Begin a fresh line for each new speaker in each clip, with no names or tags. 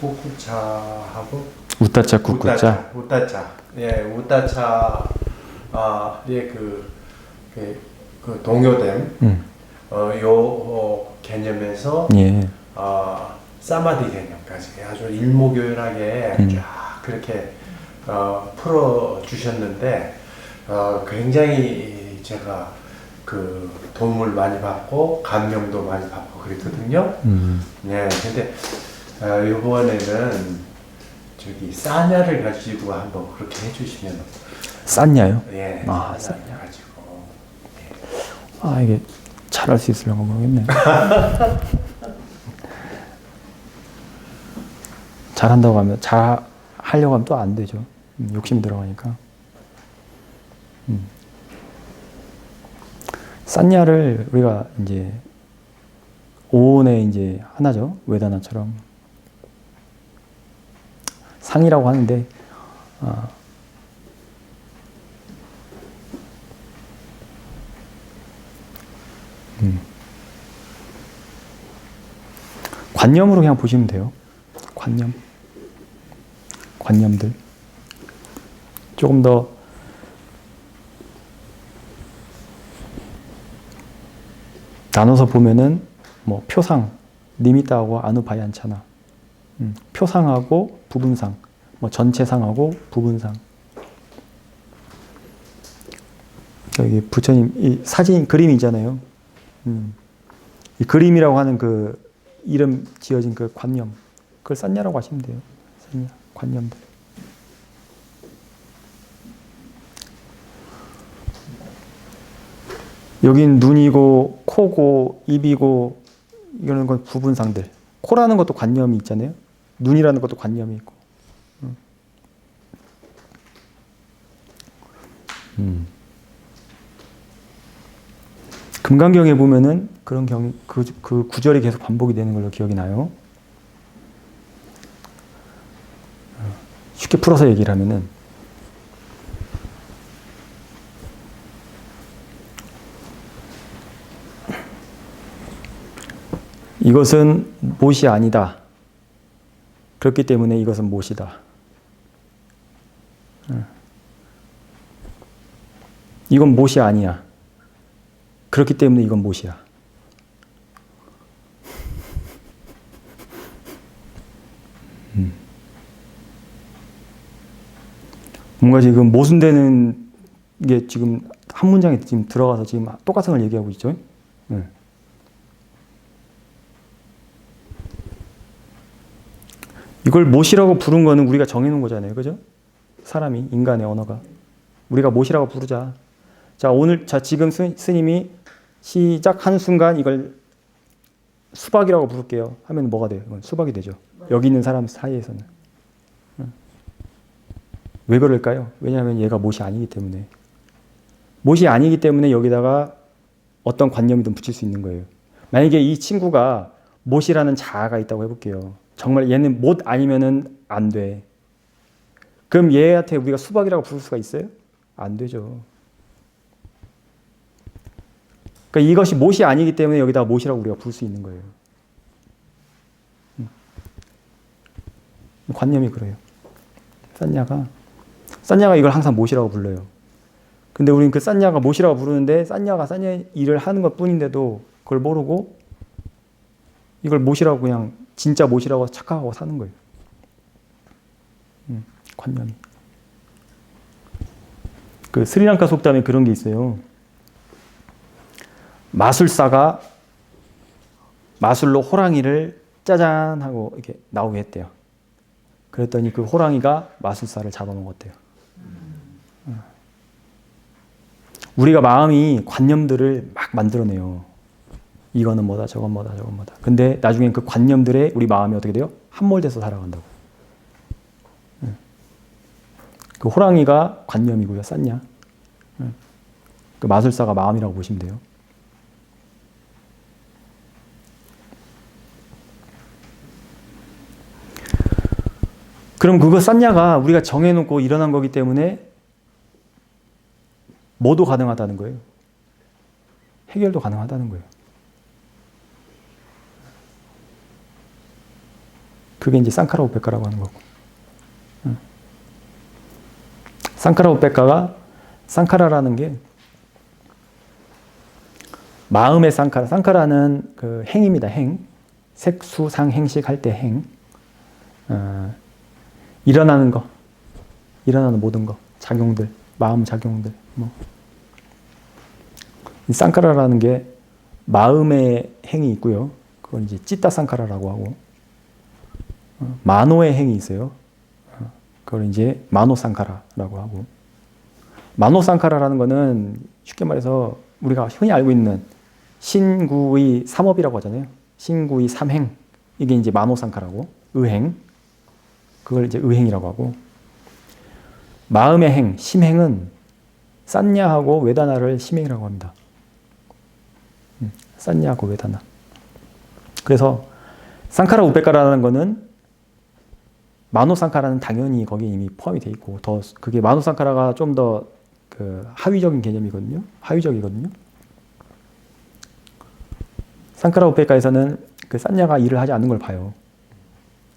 꾸꾸차하고
우따자 굿굿자.
우따차. 예, 우따차. 아, 예, 그, 그, 그 동요됨.
음.
어, 요 어, 개념에서
예.
어, 사마디 개념까지 아주 일목요연하게
음.
쫙 그렇게 어, 풀어 주셨는데 어, 굉장히 제가 그 도움을 많이 받고 감명도 많이 받고 그랬거든요.
음.
네, 근데 어, 이번에는 저기 싸냐를 가지고 한번 그렇게 해주시면
쌌냐요?
예,
아,
싸냐 가지고
아 이게 잘할 수 있을려나 모르겠네. 잘한다고 하면 잘 하려고 하면 또 안 되죠. 음, 욕심이 들어가니까. 음. 싼냐를 우리가 이제 오온의 이제 하나죠 외다나처럼 상이라고 하는데 아, 관념으로 그냥 보시면 돼요. 관념. 관념들. 조금 더 나눠서 보면은 뭐 표상, 리미트하고 아누바얀차나 음, 표상하고 부분상, 뭐 전체상하고 부분상. 여기 부처님 이 사진 그림이 있잖아요. 음. 이 그림이라고 하는 그 이름 지어진 그 관념 그걸 쌌냐라고 하시면 돼요. 쌌냐 관념들. 여긴 눈이고 코고 입이고 이거는 건 부분상들. 코라는 것도 관념이 있잖아요. 눈이라는 것도 관념이 있고. 음. 음. 금강경에 보면은 그런 경, 그, 그 구절이 계속 반복이 되는 걸로 기억이 나요. 어, 쉽게 풀어서 얘기를 하면은 이것은 못이 아니다. 그렇기 때문에 이것은 못이다. 어. 이건 못이 아니야. 그렇기 때문에 이건 못이야. 음. 뭔가 지금 모순되는 게 지금 한 문장에 지금 들어가서 지금 똑같은 걸 얘기하고 있죠. 네. 이걸 못이라고 부른 거는 우리가 정해놓은 거잖아요. 그죠? 사람이, 인간의 언어가. 우리가 못이라고 부르자. 자, 오늘, 자, 지금 스, 스님이 시작하는 순간 이걸 수박이라고 부를게요. 하면 뭐가 돼요? 이건 수박이 되죠. 여기 있는 사람 사이에서는. 응. 왜 그럴까요? 왜냐하면 얘가 못이 아니기 때문에. 못이 아니기 때문에 여기다가 어떤 관념이든 붙일 수 있는 거예요. 만약에 이 친구가 못이라는 자아가 있다고 해볼게요. 정말 얘는 못 아니면은 안 돼. 그럼 얘한테 우리가 수박이라고 부를 수가 있어요? 안 되죠. 그러니까 이것이 못이 아니기 때문에 여기다 못이라고 우리가 부를 수 있는 거예요. 음. 관념이 그래요. 싼냐가 싼냐가 이걸 항상 못이라고 불러요. 근데 우리는 그 싼냐가 못이라고 부르는데 싼냐가 싼냐 일을 하는 것 뿐인데도 그걸 모르고 이걸 못이라고 그냥 진짜 못이라고 착각하고 사는 거예요. 음, 관념이. 그 스리랑카 속담에 그런 게 있어요. 마술사가 마술로 호랑이를 짜잔 하고 이렇게 나오게 했대요. 그랬더니 그 호랑이가 마술사를 잡아먹었대요. 어. 우리가 마음이 관념들을 막 만들어내요. 이거는 뭐다, 저건 뭐다, 저건 뭐다. 근데 나중엔 그 관념들에 우리 마음이 어떻게 돼요? 함몰돼서 살아간다고. 응. 그 호랑이가 관념이고요, 쌌냐? 응. 그 마술사가 마음이라고 보시면 돼요. 그럼 그거 쌌냐가 우리가 정해놓고 일어난 거기 때문에 뭐도 가능하다는 거예요. 해결도 가능하다는 거예요. 그게 이제 상카라 우페카라고 하는 거고. 응. 상카라 우페카가 상카라라는 게 마음의 상카라. 상카라는 그 행입니다. 행. 색수상 행식 할 때 행. 어, 일어나는 거. 일어나는 모든 거. 작용들. 마음 작용들. 뭐. 이 상카라라는 게 마음의 행이 있고요. 그건 이제 찌따 상카라라고 하고. 어, 마노의 행이 있어요. 어, 그걸 이제 마노 상카라라고 하고. 마노 상카라라는 거는 쉽게 말해서 우리가 흔히 알고 있는 신구의 삼업이라고 하잖아요. 신구의 삼행. 이게 이제 마노 상카라고. 의행. 그걸 이제 의행이라고 하고. 마음의 행, 심행은 싼냐하고 외다나를 심행이라고 합니다. 음, 싼냐하고 외다나. 그래서 상카라 우베카라는 거는 마노 상카라는 당연히 거기에 이미 포함이 돼 있고 더 그게 마노 상카라가 좀 더 그 하위적인 개념이거든요. 하위적이거든요. 상카라 우페카에서는 그 싼냐가 일을 하지 않는 걸 봐요.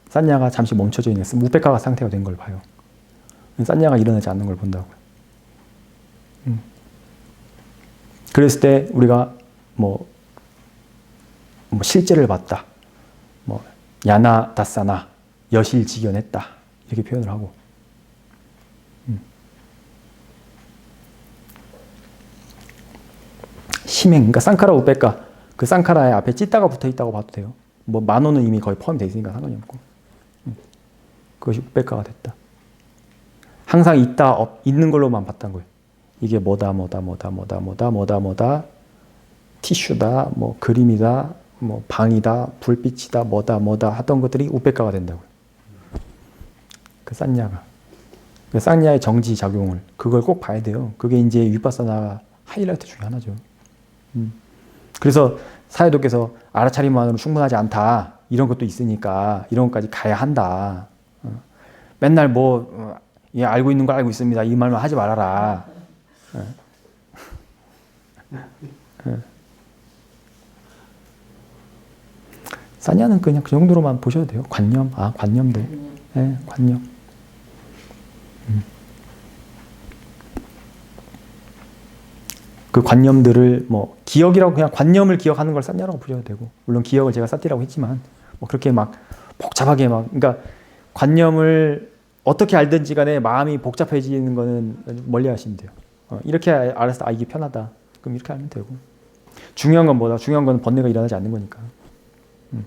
싼냐가 잠시 멈춰져 있는 무페카가 상태가 된 걸 봐요. 싼냐가 일어나지 않는 걸 본다고요. 음. 그랬을 때 우리가 뭐, 뭐 실제를 봤다. 뭐 야나 다사나 여실직연했다. 이렇게 표현을 하고. 음. 심행, 그러니까 쌍카라 우백가 그 쌍카라의 앞에 찌따가 붙어 있다고 봐도 돼요. 뭐 만호는 이미 거의 포함되어 있으니까 상관이 없고. 음. 그것이 우백가가 됐다. 항상 있다, 없, 있는 걸로만 봤던 거예요. 이게 뭐다, 뭐다, 뭐다, 뭐다, 뭐다, 뭐다, 뭐다, 티슈다, 뭐 그림이다, 뭐 방이다, 불빛이다, 뭐다, 뭐다 하던 것들이 우백가가 된다고요. 그 쌍냐가. 그 쌍냐의 정지 작용을 그걸 꼭 봐야 돼요. 그게 이제 위파사나 하이라이트 중에 하나죠. 음. 그래서 사회도께서 알아차림만으로 충분하지 않다 이런 것도 있으니까 이런 것까지 가야 한다. 어. 맨날 뭐 어, 예, 알고 있는 걸 알고 있습니다. 이 말만 하지 말아라. 어. 어. 싸냐는 그냥 그 정도로만 보셔도 돼요. 관념, 아 관념들, 예, 관념. 음. 그 관념들을 뭐 기억이라고 그냥 관념을 기억하는 걸 쌌냐라고 보셔도 되고 물론 기억을 제가 쌌디라고 했지만 뭐 그렇게 막 복잡하게 막 그러니까 관념을 어떻게 알든지 간에 마음이 복잡해지는 거는 멀리 하시면 돼요. 어, 이렇게 알아서 아 이게 편하다. 그럼 이렇게 하면 되고 중요한 건 뭐다? 중요한 건 번뇌가 일어나지 않는 거니까. 음.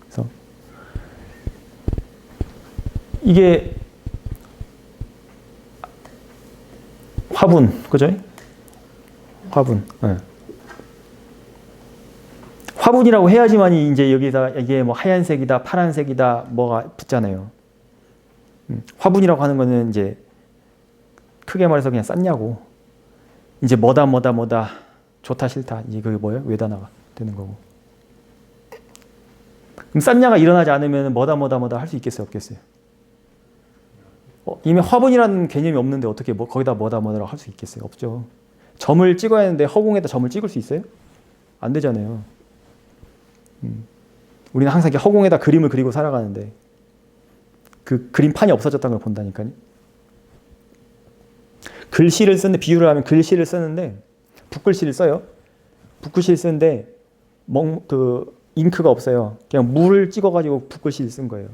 그래서 이게 화분, 그죠? 화분. 예. 화분이라고 해야지만이 이제 여기다 이게 뭐 하얀색이다, 파란색이다, 뭐가 붙잖아요. 음, 화분이라고 하는 거는 이제 크게 말해서 그냥 쌌냐고. 이제 뭐다, 뭐다, 뭐다, 좋다, 싫다. 이제 그게 뭐예요? 외단화가 되는 거고. 그럼 쌌냐가 일어나지 않으면 뭐다, 뭐다, 뭐다 할 수 있겠어요, 없겠어요? 어, 이미 화분이라는 개념이 없는데 어떻게 뭐 거기다 뭐다 뭐다라고 할수 있겠어요? 없죠. 점을 찍어야 하는데 허공에다 점을 찍을 수 있어요? 안 되잖아요. 음. 우리는 항상 이렇게 허공에다 그림을 그리고 살아가는데 그 그림판이 없어졌다는 걸 본다니까요. 글씨를 쓰는데 비유를 하면 글씨를 쓰는데 붓글씨를 써요. 붓글씨를 쓰는데 멍, 그 잉크가 없어요. 그냥 물을 찍어가지고 붓글씨를 쓴 거예요.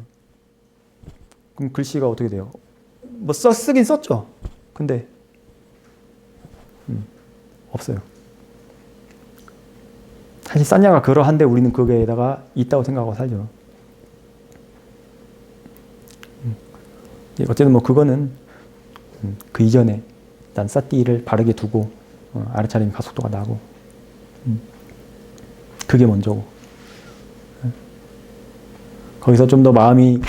그럼 글씨가 어떻게 돼요? 뭐 써, 쓰긴 썼죠. 근데 음, 없어요. 사실 싼냐가 그러한데 우리는 거기에다가 있다고 생각하고 살죠. 음, 어쨌든 뭐 그거는 음, 그 이전에 일단 싸띠를 바르게 두고 어, 아래차림 가속도가 나고 음, 그게 먼저고 음. 거기서 좀 더 마음이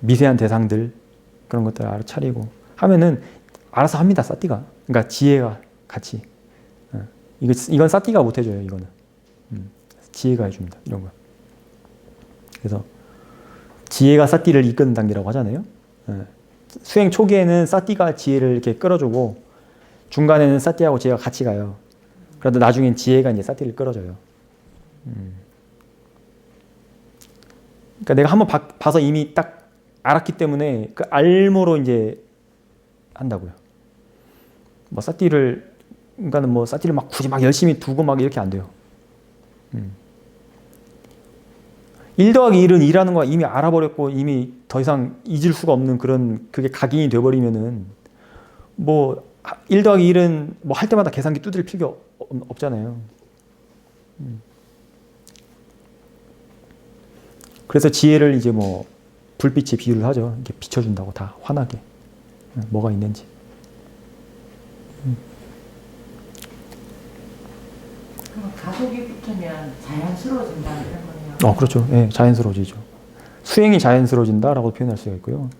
미세한 대상들 그런 것들을 알아차리고 하면은 알아서 합니다 싸띠가 그러니까 지혜가 같이 어. 이거 이건 싸띠가 못 해줘요 이거는 음. 지혜가 해줍니다 이런 거 그래서 지혜가 싸띠를 이끄는 단계라고 하잖아요 어. 수행 초기에는 싸띠가 지혜를 이렇게 끌어주고 중간에는 싸띠하고 지혜가 같이 가요 그런데 나중엔 지혜가 이제 싸띠를 끌어줘요 음. 그러니까 내가 한번 봐- 봐서 이미 딱 알았기 때문에 그 알모로 이제 한다고요. 뭐 싸띠를 그러니까는 뭐 싸띠를 막 굳이 막 열심히 두고 막 이렇게 안 돼요. 음. 1 더하기 1은 2라는 거 이미 알아버렸고 이미 더 이상 잊을 수가 없는 그런 그게 각인이 돼버리면은 뭐 1 더하기 1은 뭐 할 때마다 계산기 두드릴 필요 없- 없잖아요. 음. 그래서 지혜를 이제 뭐 불빛에 비유를 하죠. 이렇게 비춰준다고 다 환하게 음, 뭐가 있는지.
가속이 붙으면 자연스러워진다 이런 거네요.
어, 그렇죠. 예, 자연스러워지죠. 수행이 자연스러워진다라고 표현할 수가 있고요.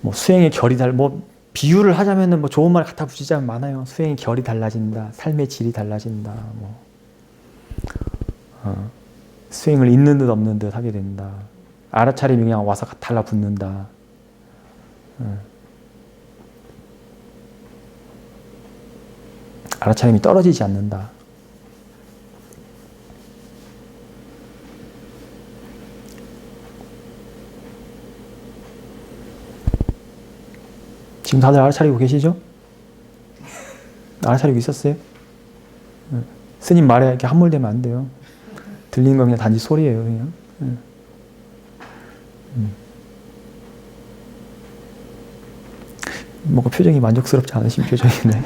뭐 수행의 결이 달, 뭐 비유를 하자면은 뭐 좋은 말 갖다 붙이자면 많아요. 수행의 결이 달라진다, 삶의 질이 달라진다, 뭐 어, 수행을 있는 듯 없는 듯 하게 된다. 알아차림이 그냥 와서 달라붙는다. 어. 알아차림이 떨어지지 않는다. 지금 다들 알아차리고 계시죠? 알아차리고 있었어요? 네. 스님 말에 이렇게 함몰되면 안 돼요. 들리는 건 그냥 단지 소리예요, 그냥. 네. 음. 뭔가 표정이 만족스럽지 않으신 표정이네.